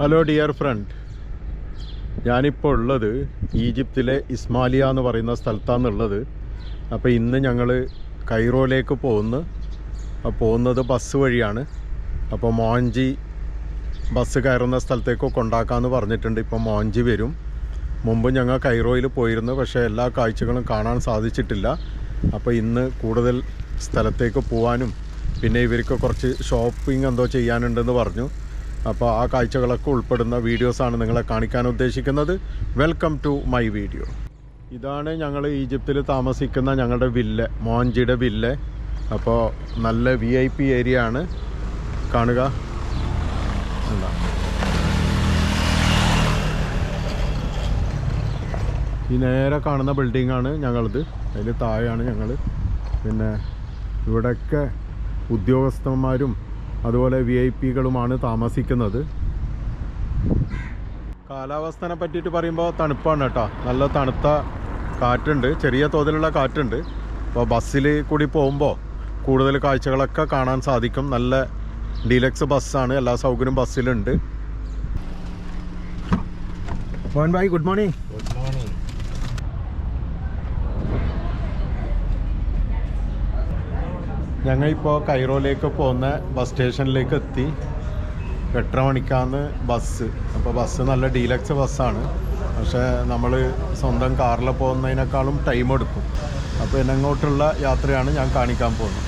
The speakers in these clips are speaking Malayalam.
ഹലോ ഡിയർ ഫ്രണ്ട് ഞാനിപ്പോൾ ഉള്ളത് ഈജിപ്തിലെ ഇസ്മാലിയ എന്ന് പറയുന്ന സ്ഥലത്താണുള്ളത് അപ്പോൾ ഇന്ന് ഞങ്ങൾ കൈറോയിലേക്ക് പോകുന്നു. പോകുന്നത് ബസ് വഴിയാണ്. അപ്പോൾ മോഞ്ചി ബസ് കയറുന്ന സ്ഥലത്തേക്ക് കൊണ്ടാക്കാമെന്ന് പറഞ്ഞിട്ടുണ്ട്. ഇപ്പോൾ മോഞ്ചി വരും. മുമ്പ് ഞങ്ങൾ കൈറോയിൽ പോയിരുന്നു. പക്ഷേ എല്ലാ കാഴ്ചകളും കാണാൻ സാധിച്ചിട്ടില്ല. അപ്പോൾ ഇന്ന് കൂടുതൽ സ്ഥലത്തേക്ക് പോകാനും പിന്നെ ഇവർക്ക് കുറച്ച് ഷോപ്പിംഗ് എന്തോ ചെയ്യാനുണ്ടെന്ന് പറഞ്ഞു. അപ്പോൾ ആ കാഴ്ചകളൊക്കെ ഉൾപ്പെടുന്ന വീഡിയോസാണ് നിങ്ങളെ കാണിക്കാൻ ഉദ്ദേശിക്കുന്നത്. വെൽക്കം ടു മൈ വീഡിയോ ഇതാണ് ഞങ്ങൾ ഈജിപ്തിൽ താമസിക്കുന്ന ഞങ്ങളുടെ വില്ല മോഞ്ചിയുടെ വില്ല. അപ്പോൾ നല്ല വി ഐ പി ഏരിയ ആണ്. കാണുക. ഈ നേരെ കാണുന്ന ബിൽഡിങ്ങാണ് ഞങ്ങളത്. അതിൽ താഴെയാണ് ഞങ്ങൾ പിന്നെ ഇവിടെയൊക്കെ ഉദ്യോഗസ്ഥന്മാരും അതുപോലെ വി ഐ പികളുമാണ് താമസിക്കുന്നത്. കാലാവസ്ഥനെ പറ്റിയിട്ട് പറയുമ്പോൾ തണുപ്പാണ് കേട്ടോ. നല്ല തണുത്ത കാറ്റുണ്ട്. ചെറിയ തോതിലുള്ള കാറ്റുണ്ട്. അപ്പോൾ ബസ്സിൽ കൂടി പോകുമ്പോൾ കൂടുതൽ കാഴ്ചകളൊക്കെ കാണാൻ സാധിക്കും. നല്ല ഡീലക്സ് ബസ്സാണ്. എല്ലാ സൗകര്യവും ബസ്സിലുണ്ട്. മോഹൻ ഭായ് ഗുഡ് മോർണിംഗ് ഇപ്പോൾ കൈറോയിലേക്ക് പോകുന്ന ബസ് സ്റ്റേഷനിലേക്ക് എത്തി. എട്ടര മണിക്കാന്ന് ബസ് അപ്പോൾ ബസ് നല്ല ഡീലക്സ് ബസ്സാണ് പക്ഷേ നമ്മൾ സ്വന്തം കാറിൽ പോകുന്നതിനേക്കാളും ടൈം എടുക്കും. അപ്പോൾ എന്നെങ്ങോട്ടുള്ള യാത്രയാണ് ഞാൻ കാണിക്കാൻ പോകുന്നത്.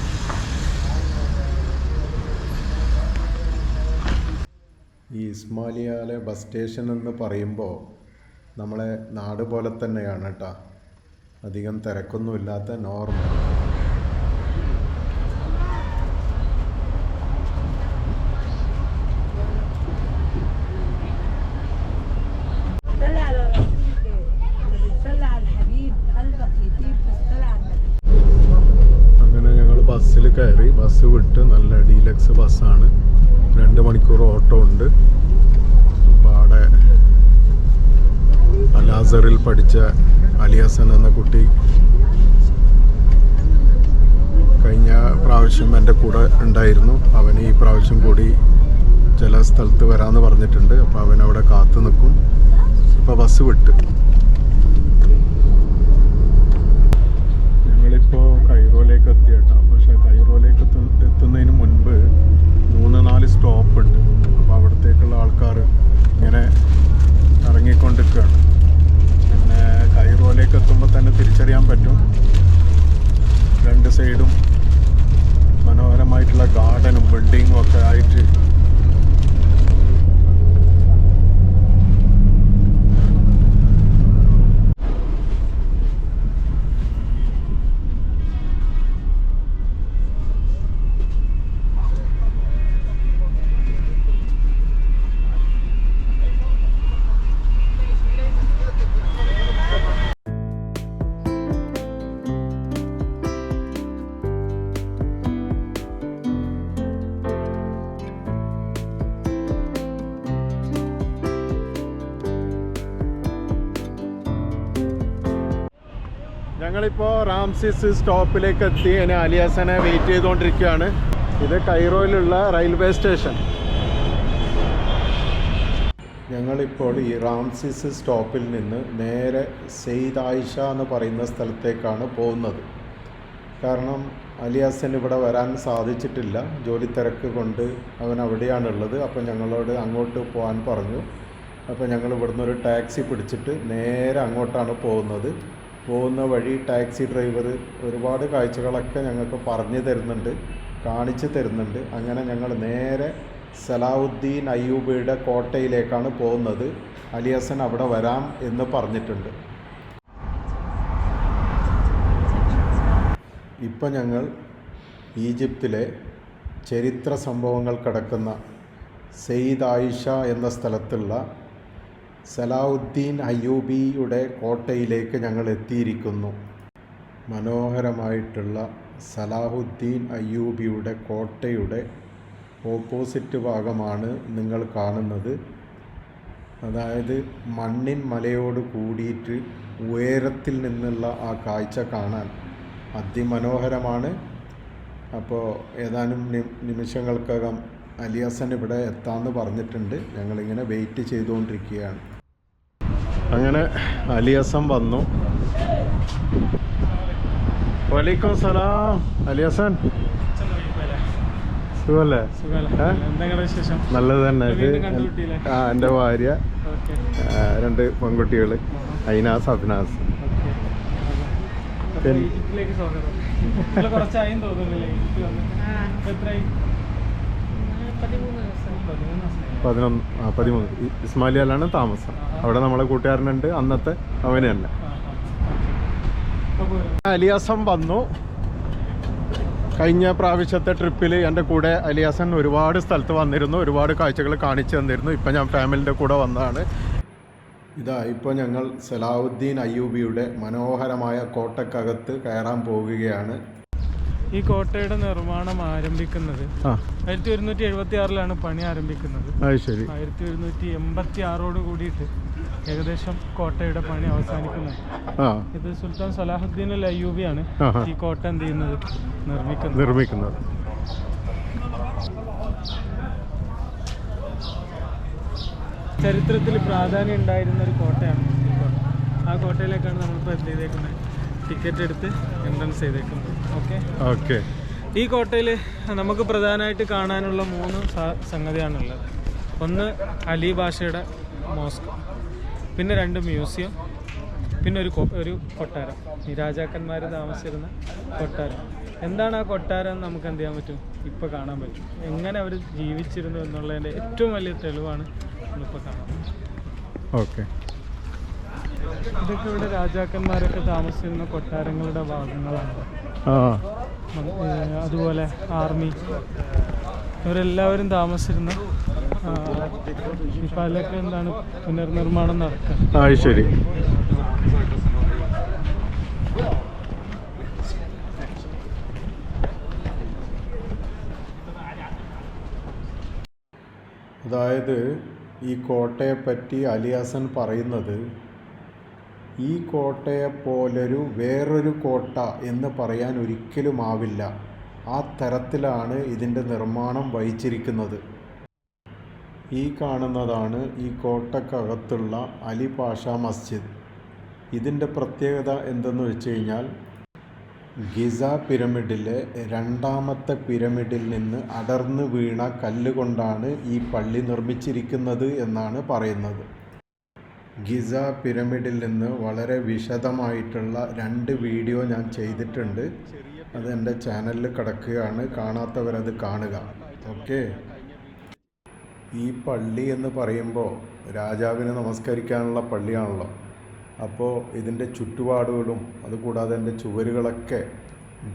ഈ ഇസ്മാലിയാലെ ബസ് സ്റ്റേഷൻ എന്ന് പറയുമ്പോൾ നമ്മളെ നാട് പോലെ തന്നെയാണ് കേട്ടോ അധികം തിരക്കൊന്നുമില്ലാത്ത നോർമൽ വിട്ട് നല്ല ഡീലക്സ് ബസ്സാണ്. രണ്ട് മണിക്കൂർ ഓട്ടോ ഉണ്ട്. അപ്പോൾ അവിടെ അലാസറിൽ പഠിച്ച അലിയാസൻ എന്ന കുട്ടി കഴിഞ്ഞ പ്രാവശ്യം എന്റെ കൂടെ ഉണ്ടായിരുന്നു. അവന് ഈ പ്രാവശ്യം കൂടി ചില സ്ഥലത്ത് വരാമെന്ന് പറഞ്ഞിട്ടുണ്ട്. അപ്പോൾ അവനവിടെ കാത്തു നിൽക്കും. ഇപ്പോൾ ബസ് വിട്ട്. റാംസിസ് സ്റ്റോപ്പിലേക്ക് എത്തി. ഇനി അലിയാസനെ വെയിറ്റ് ചെയ്തുകൊണ്ടിരിക്കുകയാണ്. ഇത് കൈറോയിലുള്ള റെയിൽവേ സ്റ്റേഷൻ ഞങ്ങളിപ്പോൾ ഈ റാംസിസ് സ്റ്റോപ്പിൽ നിന്ന് നേരെ സെയ്ദ് ആയിഷ എന്ന് പറയുന്ന സ്ഥലത്തേക്കാണ് പോകുന്നത്. കാരണം അലിയാസൻ ഇവിടെ വരാൻ സാധിച്ചിട്ടില്ല. ജോലി തിരക്ക് കൊണ്ട് അവൻ അവിടെയാണുള്ളത്. അപ്പോൾ ഞങ്ങളോട് അങ്ങോട്ട് പോകാൻ പറഞ്ഞു. അപ്പോൾ ഞങ്ങൾ ഇവിടുന്ന് ഒരു ടാക്സി പിടിച്ചിട്ട് നേരെ അങ്ങോട്ടാണ് പോകുന്നത്. പോകുന്ന വഴി ടാക്സി ഡ്രൈവർ ഒരുപാട് കാഴ്ചകളൊക്കെ ഞങ്ങൾക്ക് പറഞ്ഞു തരുന്നുണ്ട് കാണിച്ചു തരുന്നുണ്ട്. അങ്ങനെ ഞങ്ങൾ നേരെ സലാവുദ്ദീൻ അയ്യൂബിയുടെ കോട്ടയിലേക്കാണ് പോകുന്നത്. അലിയസൻ അവിടെ വരാം എന്ന് പറഞ്ഞിട്ടുണ്ട്. ഇപ്പം ഞങ്ങൾ ഈജിപ്തിലെ ചരിത്ര സംഭവങ്ങൾ കിടക്കുന്ന സെയ്ദ് ആയിഷ എന്ന സ്ഥലത്തുള്ള സലാവുദ്ദീൻ അയ്യൂബിയുടെ കോട്ടയിലേക്ക് ഞങ്ങൾ എത്തിയിരിക്കുന്നു. മനോഹരമായിട്ടുള്ള സലാഹുദ്ദീൻ അയ്യൂബിയുടെ കോട്ടയുടെ ഓപ്പോസിറ്റ് ഭാഗമാണ് നിങ്ങൾ കാണുന്നത്. അതായത് മണ്ണിൻ മലയോട് കൂടിയിട്ട് ഉയരത്തിൽ നിന്നുള്ള ആ കാഴ്ച കാണാൻ അതിമനോഹരമാണ്. അപ്പോൾ ഏതാനും നിമിഷങ്ങൾക്കകം അലിയാസൻ ഇവിടെ എത്താമെന്ന് പറഞ്ഞിട്ടുണ്ട്. ഞങ്ങളിങ്ങനെ വെയിറ്റ് ചെയ്തുകൊണ്ടിരിക്കുകയാണ്. അങ്ങനെ അലിയസം വന്നു. വലൈക്കും സലാം. അലിയസൻ. സുഖല്ലേ? നല്ലത് തന്നെ? ആ എന്റെ ഭാര്യ. രണ്ട് പെൺകുട്ടികൾ അയിനാസ് അഫ്നാസ് കുറച്ചായും തോന്നുന്നില്ലേ? പതിനൊന്ന് പതിമൂന്ന്. ഇസ്മാലിയാലാണ് താമസം. അവിടെ നമ്മളെ കൂട്ടുകാരനുണ്ട്. അന്നത്തെ അവന് തന്നെ. അലിയാസം വന്നു. കഴിഞ്ഞ പ്രാവശ്യത്തെ ട്രിപ്പിൽ എന്റെ കൂടെ അലിയാസൻ ഒരുപാട് സ്ഥലത്ത് വന്നിരുന്നു. ഒരുപാട് കാഴ്ചകൾ കാണിച്ചു തന്നിരുന്നു. ഇപ്പം ഞാൻ ഫാമിലിന്റെ കൂടെ വന്നതാണ്. ഇതാ ഇപ്പോൾ ഞങ്ങൾ സലാഹുദ്ദീൻ അയ്യൂബിയുടെ മനോഹരമായ കോട്ടക്കകത്ത് കയറാൻ പോകുകയാണ് ഈ കോട്ടയുടെ നിർമ്മാണം ആരംഭിക്കുന്നത് ആയിരത്തി ഒരുന്നൂറ്റി എഴുപത്തി ആറിലാണ് പണി ആരംഭിക്കുന്നത്. ആയിരത്തി ഒരുന്നൂറ്റി എൺപത്തി ആറോട് കൂടിയിട്ട് ഏകദേശം കോട്ടയുടെ പണി അവസാനിക്കുന്നത് ഇത് സുൽത്താൻ സലാഹുദ്ദീൻ അൽ അയ്യൂബിയാണ് ആണ് ഈ കോട്ട എന്ത് ചെയ്യുന്നത്? നിർമ്മിക്കുന്നത്. നിർമ്മിക്കുന്നത്. ചരിത്രത്തിൽ പ്രാധാന്യം ഉണ്ടായിരുന്ന ഒരു കോട്ടയാണ് ആ കോട്ടയിലേക്കാണ് നമ്മളിപ്പോൾ എന്ത് ചെയ്തേക്കുന്നത്? ടിക്കറ്റ് എടുത്ത് എൻട്രൻസ് ചെയ്തേക്കുന്നത് ഓക്കെ? ഓക്കെ. ഈ കോട്ടയിൽ നമുക്ക് പ്രധാനമായിട്ട് കാണാനുള്ള മൂന്ന് സംഗതിയാണുള്ളത്. ഒന്ന് അലി ഭാഷയുടെ മോസ്ക് പിന്നെ രണ്ട് മ്യൂസിയം പിന്നെ ഒരു ഒരു കൊട്ടാരം. ഈ രാജാക്കന്മാർ താമസിച്ചിരുന്ന കൊട്ടാരം. എന്താണ് ആ കൊട്ടാരം എന്ന് നമുക്ക് എന്ത് ചെയ്യാൻ പറ്റും? ഇപ്പോൾ കാണാൻ പറ്റും. എങ്ങനെ അവർ ജീവിച്ചിരുന്നു എന്നുള്ളതിന്റെ ഏറ്റവും വലിയ തെളിവാണ് നമ്മളിപ്പോൾ കാണാൻ ഓക്കെ. ഇതൊക്കെ ഇവിടെ രാജാക്കന്മാരൊക്കെ താമസിച്ചിരുന്ന കൊട്ടാരങ്ങളുടെ ഭാഗങ്ങളാണ്. ആ. അതുപോലെ ആർമി. ഇവരെല്ലാവരും താമസിച്ചിരുന്ന പലൊക്കെ എന്താണ് പുനർനിർമ്മാണം നടക്കുക ശരി. അതായത് ഈ കോട്ടയെപ്പറ്റി അലിയാസൻ പറയുന്നത് ഈ കോട്ടയെപ്പോലൊരു വേറൊരു കോട്ട എന്ന് പറയാൻ ഒരിക്കലും ആവില്ല. ആ തരത്തിലാണ് ഇതിന്റെ നിർമ്മാണം വഹിച്ചിരിക്കുന്നത്. ഈ കാണുന്നതാണ് ഈ കോട്ടക്കകത്തുള്ള അലി പാഷ മസ്ജിദ്. ഇതിന്റെ പ്രത്യേകത എന്തെന്ന് വെച്ച് കഴിഞ്ഞാൽ ഗിസ പിരമിഡിലെ രണ്ടാമത്തെ പിരമിഡിൽ നിന്ന് അടർന്നു വീണ കല്ലുകൊണ്ടാണ് ഈ പള്ളി നിർമ്മിച്ചിരിക്കുന്നത് എന്നാണ് പറയുന്നത്. ഗിസ പിരമിഡിൽ നിന്ന് വളരെ വിശദമായിട്ടുള്ള രണ്ട് വീഡിയോ ഞാൻ ചെയ്തിട്ടുണ്ട്. അത് എന്റെ ചാനലിൽ കിടക്കുകയാണ്. കാണാത്തവരത് കാണുക. ഓക്കെ? ഈ പള്ളി എന്ന് പറയുമ്പോൾ രാജാവിനെ നമസ്കരിക്കാനുള്ള പള്ളിയാണല്ലോ. അപ്പോൾ ഇതിന്റെ ചുറ്റുപാടുകളും അതുകൂടാതെ എന്റെ ചുവരുകളൊക്കെ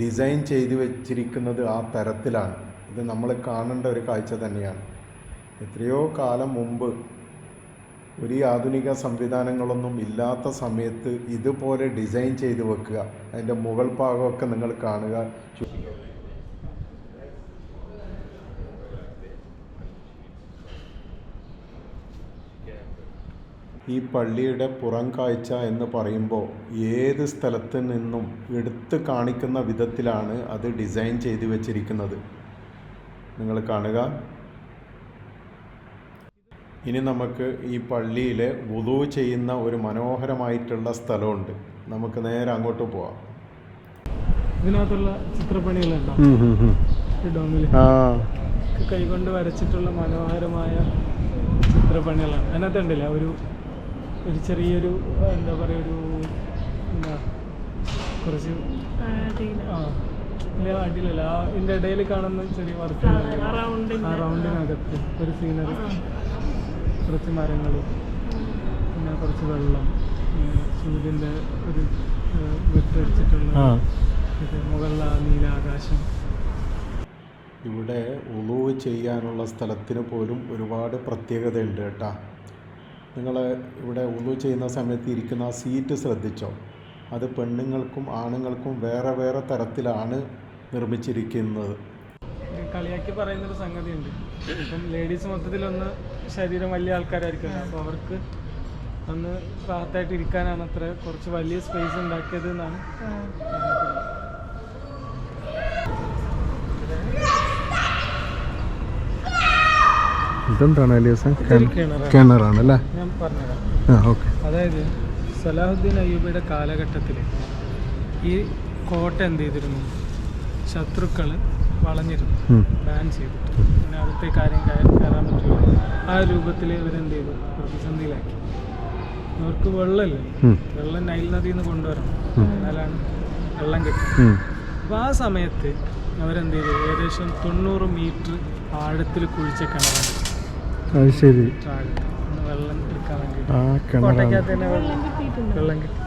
ഡിസൈൻ ചെയ്ത് വെച്ചിരിക്കുന്നത് ആ തരത്തിലാണ്. ഇത് നമ്മൾ കാണേണ്ട ഒരു കാഴ്ച തന്നെയാണ്. എത്രയോ കാലം മുമ്പ് ഒരു ആധുനിക സംവിധാനങ്ങളൊന്നും ഇല്ലാത്ത സമയത്ത് ഇതുപോലെ ഡിസൈൻ ചെയ്ത് വെക്കുക. അതിന്റെ മുകൾ ഭാഗമൊക്കെ നിങ്ങൾ കാണുക. ഈ പള്ളിയുടെ പുറം കാഴ്ച എന്ന് പറയുമ്പോൾ ഏത് സ്ഥലത്ത് നിന്നും എടുത്ത് കാണിക്കുന്ന വിധത്തിലാണ് അത് ഡിസൈൻ ചെയ്ത് വെച്ചിരിക്കുന്നത്. നിങ്ങൾ കാണുക. ഇനി നമുക്ക് ഈ പള്ളിയിൽ വുതു ചെയ്യുന്ന ഒരു മനോഹരമായിട്ടുള്ള സ്ഥലമുണ്ട്. നമുക്ക് നേരെ അങ്ങോട്ട് പോവാം. ഇതിനകത്തുള്ള ചിത്രപ്പണികളുണ്ടോ ഡോമിൽ ആ. കൈകൊണ്ട് വരച്ചിട്ടുള്ള മനോഹരമായ ചിത്രപ്പണികളാണ്. അതിനകത്ത് ഉണ്ടല്ല ഒരു ഒരു ചെറിയൊരു എന്താ പറയുക ഒരു എന്താ കുറച്ച് ആ അടിയിലല്ല. ആ ഇതിന്റെ ഇടയിൽ കാണുന്ന ചെറിയ വർക്ക് ആ റൗണ്ടിനകത്ത് ഒരു സീനറി. കുറച്ച് മരങ്ങൾ പിന്നെ കുറച്ച് വെള്ളം സൂര്യന്റെ ഒരു വെട്ടടിച്ചിട്ടുള്ള ആ. നീലാകാശം നീല ആകാശം ഇവിടെ ഉളുവ് ചെയ്യാനുള്ള സ്ഥലത്തിന് പോലും ഒരുപാട് പ്രത്യേകതയുണ്ട് കേട്ടാ. നിങ്ങൾ ഇവിടെ ഉളു ചെയ്യുന്ന സമയത്ത് ഇരിക്കുന്ന ആ സീറ്റ് ശ്രദ്ധിച്ചോ? അത് പെണ്ണുങ്ങൾക്കും ആണുങ്ങൾക്കും വേറെ വേറെ തരത്തിലാണ് നിർമ്മിച്ചിരിക്കുന്നത്. ഒരു കളിയാക്കി പറയുന്നൊരു സംഗതിയുണ്ട്. ഇപ്പം ലേഡീസ് മൊത്തത്തിലൊന്ന് ശരീരം വലിയ ആൾക്കാരായിരിക്കും അപ്പോൾ അവർക്ക് ഒന്ന് റാത്തായിട്ട് ഇരിക്കാനാണ് അത്ര കുറച്ച് വലിയ സ്പേസ് ഉണ്ടാക്കിയത് എന്നാണ് ഇതെന്താണ് അലിയാസ കിണറാണ് കിണറാണ്. അല്ലേ ഞാൻ പറഞ്ഞുതരാം. ആ ഓക്കെ. അതായത് സലാഹുദ്ദീൻ അയ്യൂബിയുടെ കാലഘട്ടത്തിൽ ഈ കോട്ട എന്ത് ചെയ്തിരുന്നു? ശത്രുക്കൾ വളഞ്ഞിരുന്നു. ബാൻ ചെയ്തിട്ട് പിന്നെ അവിടുത്തെ കാര്യം കയറി കയറാൻ പറ്റില്ല ആ രൂപത്തിൽ ഇവരെന്ത് ചെയ്തു? പ്രതിസന്ധിയിലാക്കി. അവർക്ക് വെള്ളമില്ല? വെള്ളം നൈൽ നദിയിൽ നിന്ന് കൊണ്ടുവരണം എന്നാലാണ് വെള്ളം കിട്ടുന്നത് അപ്പോൾ ആ സമയത്ത് അവരെന്ത് ചെയ്തു? ഏകദേശം തൊണ്ണൂറ് മീറ്റർ ആഴത്തിൽ കുഴിച്ച കിണറാണ്. ശരി. വെള്ളം എടുക്കാൻ വേണ്ടി വെള്ളം കിട്ടി.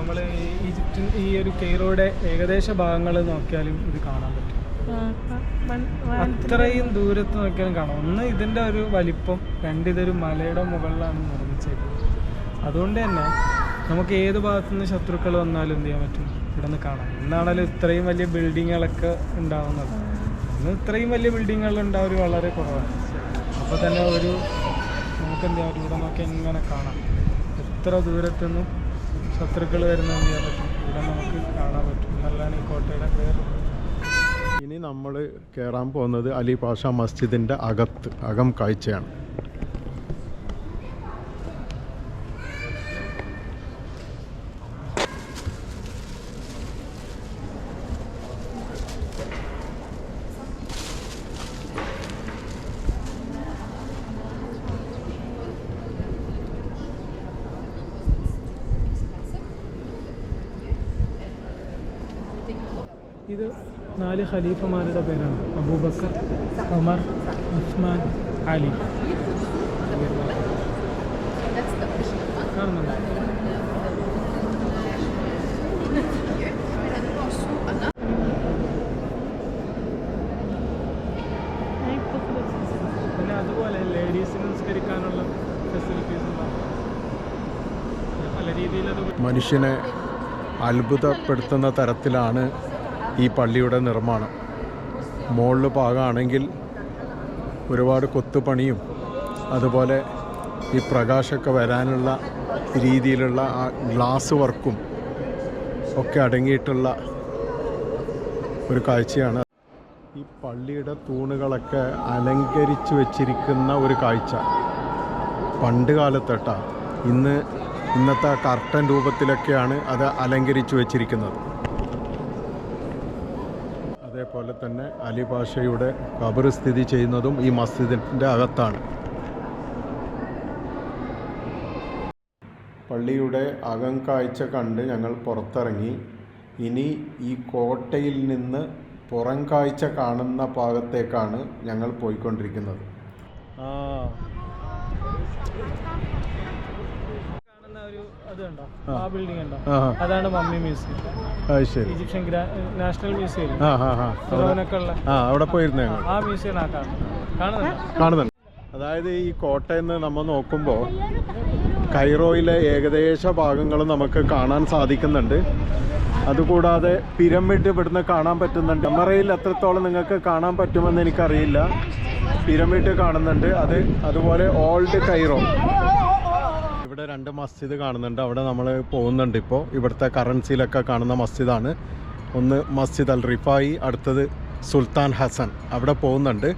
നമ്മൾ ഈജിപ്തിൻ ഈ ഒരു കെയ്റോയുടെ ഏകദേശ ഭാഗങ്ങൾ നോക്കിയാലും ഇത് കാണാൻ പറ്റും. അത്രയും ദൂരത്ത് നോക്കിയാലും കാണാം. ഒന്ന് ഇതിന്റെ ഒരു വലിപ്പം രണ്ട് ഇതൊരു മലയുടെ മുകളിലാണ് നിർമ്മിച്ചേക്കുന്നത്. അതുകൊണ്ട് തന്നെ നമുക്ക് ഏത് ഭാഗത്തു നിന്ന് ശത്രുക്കൾ വന്നാലും എന്ത് ചെയ്യാൻ പറ്റും? ഇവിടെ നിന്ന് കാണാം. ഇന്നാണല്ലോ ഇത്രയും വലിയ ബിൽഡിങ്ങുകളൊക്കെ ഉണ്ടാവുന്നത്. ഇന്ന് ഇത്രയും വലിയ ബിൽഡിങ്ങുകൾ ഉണ്ടാവൽ വളരെ കുറവാണ്. അപ്പോൾ തന്നെ ഒരു നമുക്ക് എന്ത് ചെയ്യാം ഇവിടെ നോക്കി എങ്ങനെ കാണാം? എത്ര ദൂരത്തുനിന്നും ശത്രുക്കൾ വരുന്ന എന്ത് ചെയ്യാൻ പറ്റും? ഇവിടെ നമുക്ക് കാണാൻ പറ്റും. എന്നുള്ളതാണ് ഈ കോട്ടയുടെ പേര്. ഇനി നമ്മൾ കയറാൻ പോകുന്നത് അലി പാഷ മസ്ജിദിന്റെ അകത്ത് അകം കാഴ്ചയാണ് ഇത് നാല് ഖലീഫമാരുടെ പേരാണ്. അബൂബക്കർ ഉമർ ഉസ്മാൻ അലി. കാണുന്നുണ്ടോ പിന്നെ അതുപോലെ ലേഡീസിന് നിസ്കരിക്കാനുള്ള ഫെസിലിറ്റീസ് പല രീതിയിൽ അത് മനുഷ്യനെ അത്ഭുതപ്പെടുത്തുന്ന തരത്തിലാണ് ഈ പള്ളിയുടെ നിർമ്മാണം. മുകളിൽ പാകമാണെങ്കിൽ ഒരുപാട് കൊത്തുപണിയും അതുപോലെ ഈ പ്രകാശമൊക്കെ വരാനുള്ള രീതിയിലുള്ള ആ ഗ്ലാസ് വർക്കും ഒക്കെ അടങ്ങിയിട്ടുള്ള ഒരു കാഴ്ചയാണ്. ഈ പള്ളിയുടെ തൂണുകളൊക്കെ അലങ്കരിച്ച് വെച്ചിരിക്കുന്ന ഒരു കാഴ്ച. പണ്ട് കാലത്തട്ടാ. ഇന്ന് ഇന്നത്തെ കർട്ടൻ രൂപത്തിലൊക്കെയാണ് അത് അലങ്കരിച്ചു വെച്ചിരിക്കുന്നത്. അതേപോലെ തന്നെ അലി പാഷയുടെ ഖബർ സ്ഥിതി ചെയ്യുന്നതും ഈ മസ്ജിദിന്റെ അകത്താണ്. പള്ളിയുടെ അകം കാഴ്ച കണ്ട് ഞങ്ങൾ പുറത്തിറങ്ങി. ഇനി ഈ കോട്ടയിൽ നിന്ന് പുറം കാഴ്ച കാണുന്ന ഭാഗത്തേക്കാണ് ഞങ്ങൾ പോയിക്കൊണ്ടിരിക്കുന്നത്. കാണുന്ന ഒരു അത് കണ്ടോ ആ. ആ ബിൽഡിംഗ് ഉണ്ടോ ആ അതാണ് മമ്മി മ്യൂസിയം അത് ശരി. ഈജിപ്ഷ്യൻ നാഷണൽ മ്യൂസിയം അവിടെ പോയിരുന്നു. ആ മ്യൂസിയം കാണുന്നുണ്ടോ? കാണുന്നുണ്ട്. അതായത് ഈ കോട്ടയിൽ നിന്ന് നമ്മൾ നോക്കുമ്പോൾ കൈറോയിലെ ഏകദേശ ഭാഗങ്ങൾ നമുക്ക് കാണാൻ സാധിക്കുന്നുണ്ട്. അതുകൂടാതെ പിരമിഡ് ഇവിടുന്ന് കാണാൻ പറ്റുന്നുണ്ട്. ക്യാമറയിൽ എത്രത്തോളം നിങ്ങൾക്ക് കാണാൻ പറ്റുമെന്ന് എനിക്കറിയില്ല. പിരമിഡ് കാണുന്നുണ്ട്. അത് അതുപോലെ ഓൾഡ് കൈറോ ഇവിടെ രണ്ട് മസ്ജിദ് കാണുന്നുണ്ട്. അവിടെ നമ്മൾ പോകുന്നുണ്ട് ഇപ്പോൾ ഇവിടുത്തെ കറൻസിയിലൊക്കെ കാണുന്ന മസ്ജിദാണ്. ഒന്ന് മസ്ജിദ് അൽ റിഫായി അടുത്തത് സുൽത്താൻ ഹസൻ. അവിടെ പോകുന്നുണ്ട്.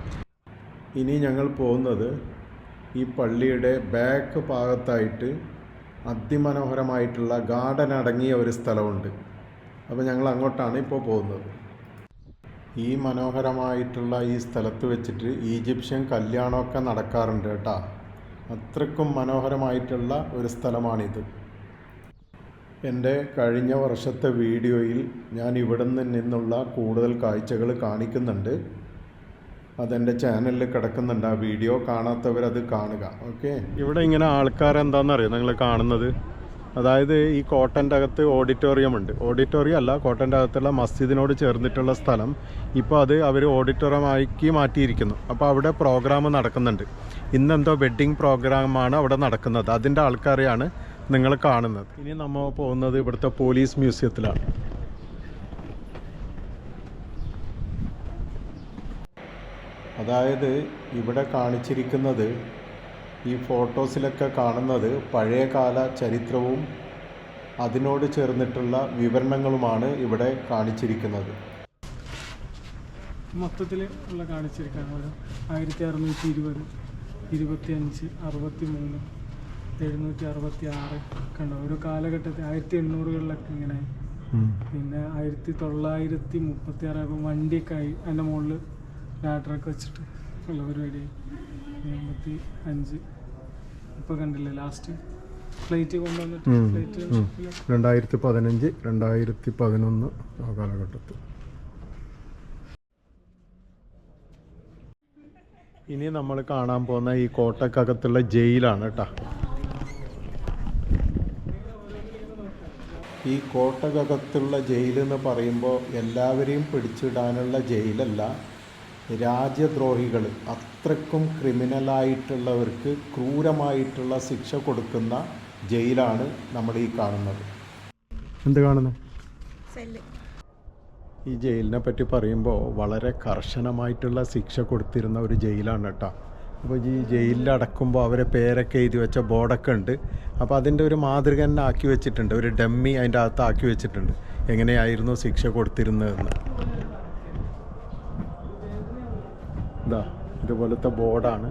ഇനി ഞങ്ങൾ പോകുന്നത് ഈ പള്ളിയുടെ ബാക്ക് ഭാഗത്തായിട്ട് അതിമനോഹരമായിട്ടുള്ള ഗാർഡൻ അടങ്ങിയ ഒരു സ്ഥലമുണ്ട്. അപ്പോൾ ഞങ്ങൾ അങ്ങോട്ടാണ് ഇപ്പോൾ പോകുന്നത്. ഈ മനോഹരമായിട്ടുള്ള ഈ സ്ഥലത്ത് വെച്ചിട്ട് ഈജിപ്ഷ്യൻ കല്യാണമൊക്കെ നടക്കാറുണ്ട് കേട്ടോ. അത്രക്കും മനോഹരമായിട്ടുള്ള ഒരു സ്ഥലമാണിത്. എന്റെ കഴിഞ്ഞ വർഷത്തെ വീഡിയോയിൽ ഞാൻ ഇവിടുന്ന് നിന്നുള്ള കൂടുതൽ കാഴ്ചകൾ കാണിക്കുന്നുണ്ട്. അതെന്റെ ചാനലിൽ കിടക്കുന്നുണ്ട്. ആ വീഡിയോ കാണാത്തവരത് കാണുക. ഓക്കെ? ഇവിടെ ഇങ്ങനെ ആൾക്കാർ എന്താണെന്നറിയോ നിങ്ങൾ കാണുന്നത്? അതായത് ഈ കോട്ടന്റെ അകത്ത് ഓഡിറ്റോറിയം ഉണ്ട്. ഓഡിറ്റോറിയം അല്ല കോട്ടന്റെ അകത്തുള്ള മസ്ജിദിനോട് ചേർന്നിട്ടുള്ള സ്ഥലം. ഇപ്പോൾ അത് അവർ ഓഡിറ്റോറിയമാക്കി മാറ്റിയിരിക്കുന്നു. അപ്പോൾ അവിടെ പ്രോഗ്രാം നടക്കുന്നുണ്ട്. ഇന്നെന്തോ വെഡ്ഡിങ് പ്രോഗ്രാമാണ് അവിടെ നടക്കുന്നത്. അതിന്റെ ആൾക്കാരെയാണ് നിങ്ങൾ കാണുന്നത്. ഇനി നമ്മൾ പോകുന്നത് ഇവിടുത്തെ പോലീസ് മ്യൂസിയത്തിലാണ് അതായത് ഇവിടെ കാണിച്ചിരിക്കുന്നത് ഈ ഫോട്ടോസിലൊക്കെ കാണുന്നത് പഴയകാല ചരിത്രവും അതിനോട് ചേർന്നിട്ടുള്ള വിവരണങ്ങളുമാണ് ഇവിടെ കാണിച്ചിരിക്കുന്നത്. മൊത്തത്തിൽ ഉള്ള കാണിച്ചിരിക്കാൻ ഒരു ആയിരത്തി അറുന്നൂറ്റി ഇരുപത് ഇരുപത്തി അഞ്ച് അറുപത്തി മൂന്ന് എഴുന്നൂറ്റി അറുപത്തി ആറ് കണ്ട? ഒരു കാലഘട്ടത്തിൽ ആയിരത്തി എണ്ണൂറുകളിലൊക്കെ ഇങ്ങനെ പിന്നെ ആയിരത്തി തൊള്ളായിരത്തി മുപ്പത്തി ആറ് ആകുമ്പോൾ വണ്ടിയൊക്കെ ആയി അതിന്റെ മുകളിൽ ലാഡറൊക്കെ വെച്ചിട്ട് ഉള്ള പരിപാടി. എൺപത്തി അഞ്ച് ഇപ്പോൾ കണ്ടില്ലേ ലാസ്റ്റ് ഫ്ലൈറ്റ് കൊണ്ടുവന്നിട്ട് ഫ്ലൈറ്റ്. രണ്ടായിരത്തി പതിനഞ്ച് രണ്ടായിരത്തി പതിനൊന്ന് ആ കാലഘട്ടത്തിൽ. ഇനി നമ്മൾ കാണാൻ പോകുന്ന ഈ കോട്ടക്കകത്തുള്ള ജയിലാണ് കേട്ടോ ഈ കോട്ടകത്തുള്ള ജയിലെന്ന് പറയുമ്പോൾ എല്ലാവരെയും പിടിച്ചിടാനുള്ള ജയിലല്ല. രാജ്യദ്രോഹികൾ അത്രക്കും ക്രിമിനലായിട്ടുള്ളവർക്ക് ക്രൂരമായിട്ടുള്ള ശിക്ഷ കൊടുക്കുന്ന ജയിലാണ് നമ്മൾ ഈ കാണുന്നത്. എന്ത് കാണുന്നത് ഈ ജയിലിനെ പറ്റി പറയുമ്പോൾ വളരെ കർശനമായിട്ടുള്ള ശിക്ഷ കൊടുത്തിരുന്ന ഒരു ജയിലാണ് കേട്ടോ. അപ്പോൾ ഈ ജയിലിൽ അടക്കുമ്പോൾ അവരെ പേരൊക്കെ എഴുതി വെച്ച ബോർഡൊക്കെ ഉണ്ട്. അപ്പോൾ അതിന്റെ ഒരു മാതൃക തന്നെ ആക്കി വെച്ചിട്ടുണ്ട്. ഒരു ഡമ്മി അതിന്റെ അകത്ത് ആക്കി വെച്ചിട്ടുണ്ട്. എങ്ങനെയായിരുന്നു ശിക്ഷ കൊടുത്തിരുന്നതെന്ന്. ഇതാ ഇതുപോലത്തെ ബോർഡാണ്.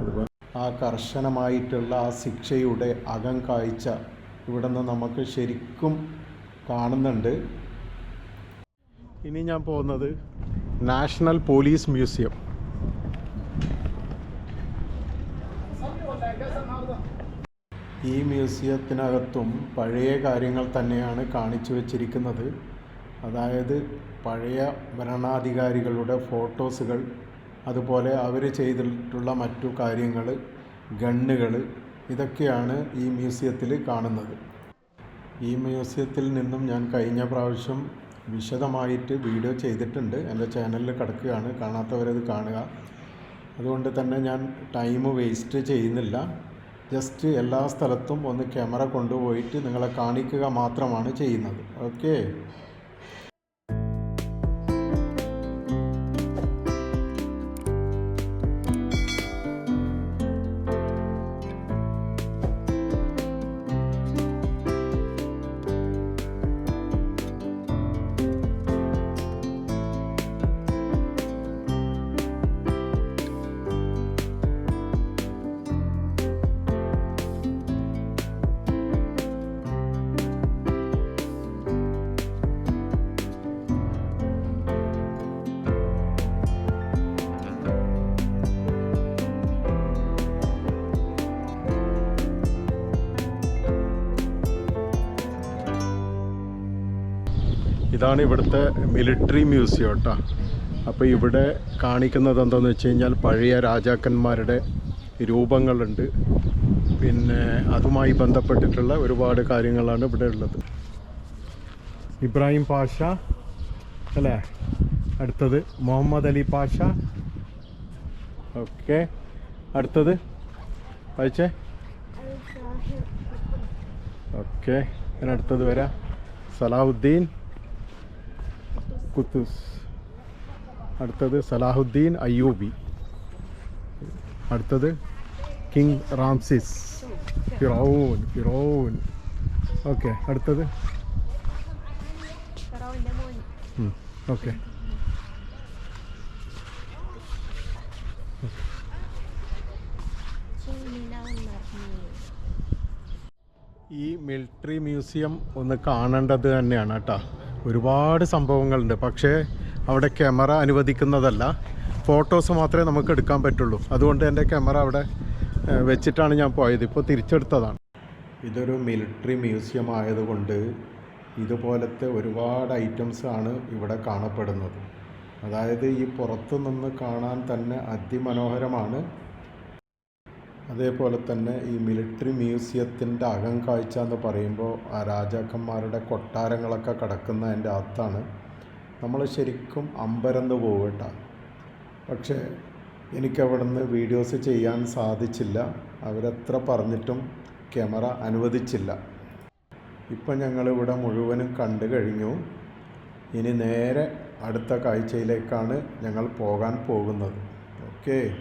അതുപോലെ ആ കർശനമായിട്ടുള്ള ആ ശിക്ഷയുടെ അകം കാഴ്ച ഇവിടെ നിന്ന് നമുക്ക് ശരിക്കും കാണുന്നുണ്ട്. ഇനി ഞാൻ പോകുന്നത് നാഷണൽ പോലീസ് മ്യൂസിയം. ഈ മ്യൂസിയത്തിനകത്തും പഴയ കാര്യങ്ങൾ തന്നെയാണ് കാണിച്ചു വച്ചിരിക്കുന്നത്. അതായത് പഴയ ഭരണാധികാരികളുടെ ഫോട്ടോസുകൾ അതുപോലെ അവർ ചെയ്തിട്ടുള്ള മറ്റു കാര്യങ്ങൾ ഗണ്ണുകൾ ഇതൊക്കെയാണ് ഈ മ്യൂസിയത്തിൽ കാണുന്നത്. ഈ മ്യൂസിയത്തിൽ നിന്നും ഞാൻ കഴിഞ്ഞ പ്രാവശ്യം വിശദമായിട്ട് വീഡിയോ ചെയ്തിട്ടുണ്ട്. എന്റെ ചാനലിൽ കിടക്കുകയാണ്. കാണാത്തവരത് കാണുക. അതുകൊണ്ട് തന്നെ ഞാൻ ടൈം വേസ്റ്റ് ചെയ്യുന്നില്ല. ജസ്റ്റ് എല്ലാ സ്ഥലത്തും ഒന്ന് ക്യാമറ കൊണ്ടുപോയിട്ട് നിങ്ങളെ കാണിക്കുക മാത്രമാണ് ചെയ്യുന്നത്. ഓക്കേ? ഇതാണ് ഇവിടുത്തെ മിലിറ്ററി മ്യൂസിയം കേട്ടോ അപ്പോൾ ഇവിടെ കാണിക്കുന്നത് എന്താണെന്ന് വെച്ച് കഴിഞ്ഞാൽ പഴയ രാജാക്കന്മാരുടെ രൂപങ്ങളുണ്ട്. പിന്നെ അതുമായി ബന്ധപ്പെട്ടിട്ടുള്ള ഒരുപാട് കാര്യങ്ങളാണ് ഇവിടെ ഉള്ളത്. ഇബ്രാഹിം പാഷ അല്ലേ? അടുത്തത് മുഹമ്മദ് അലി പാഷ. ഓക്കെ. അടുത്തത് വായിച്ചേ. ഓക്കെ. അടുത്തത് വരാം. സലാഹുദ്ദീൻ. കുത്തുസ്. അടുത്തത് സലാഹുദ്ദീൻ അയ്യൂബി. അടുത്തത് കിങ് റാംസിസ്. ഫിറോൻ ഫിറോൻ. ഓക്കെ അടുത്തത്? ഓക്കെ. ഈ മിലിറ്ററി മ്യൂസിയം ഒന്ന് കാണേണ്ടത് തന്നെയാണ് കേട്ടോ. ഒരുപാട് സംഭവങ്ങളുണ്ട്. പക്ഷേ അവിടെ ക്യാമറ അനുവദിക്കുന്നതല്ല. ഫോട്ടോസ് മാത്രമേ നമുക്ക് എടുക്കാൻ പറ്റുള്ളൂ. അതുകൊണ്ട് എന്റെ ക്യാമറ അവിടെ വെച്ചിട്ടാണ് ഞാൻ പോയത്. ഇപ്പോൾ തിരിച്ചെടുത്തതാണ്. ഇതൊരു മിലിറ്ററി മ്യൂസിയം ആയതുകൊണ്ട് ഇതുപോലത്തെ ഒരുപാട് ഐറ്റംസ് ആണ് ഇവിടെ കാണപ്പെടുന്നത്. അതായത് ഈ പുറത്തു നിന്ന് കാണാൻ തന്നെ അതിമനോഹരമാണ് അതേപോലെ തന്നെ ഈ മിലിറ്ററി മ്യൂസിയത്തിന്റെ അകം കാഴ്ച എന്ന് പറയുമ്പോൾ ആ രാജാക്കന്മാരുടെ കൊട്ടാരങ്ങളൊക്കെ കിടക്കുന്നതിന്റെ അകത്താണ്. നമ്മൾ ശരിക്കും അമ്പരന്ന് പോകട്ട പക്ഷേ എനിക്കവിടുന്ന് വീഡിയോസ് ചെയ്യാൻ സാധിച്ചില്ല. അവരെത്ര പറഞ്ഞിട്ടും ക്യാമറ അനുവദിച്ചില്ല. ഇപ്പം ഞങ്ങളിവിടെ മുഴുവനും കണ്ടു കഴിഞ്ഞു. ഇനി നേരെ അടുത്ത കാഴ്ചയിലേക്കാണ് ഞങ്ങൾ പോകാൻ പോകുന്നത്. ഓക്കേ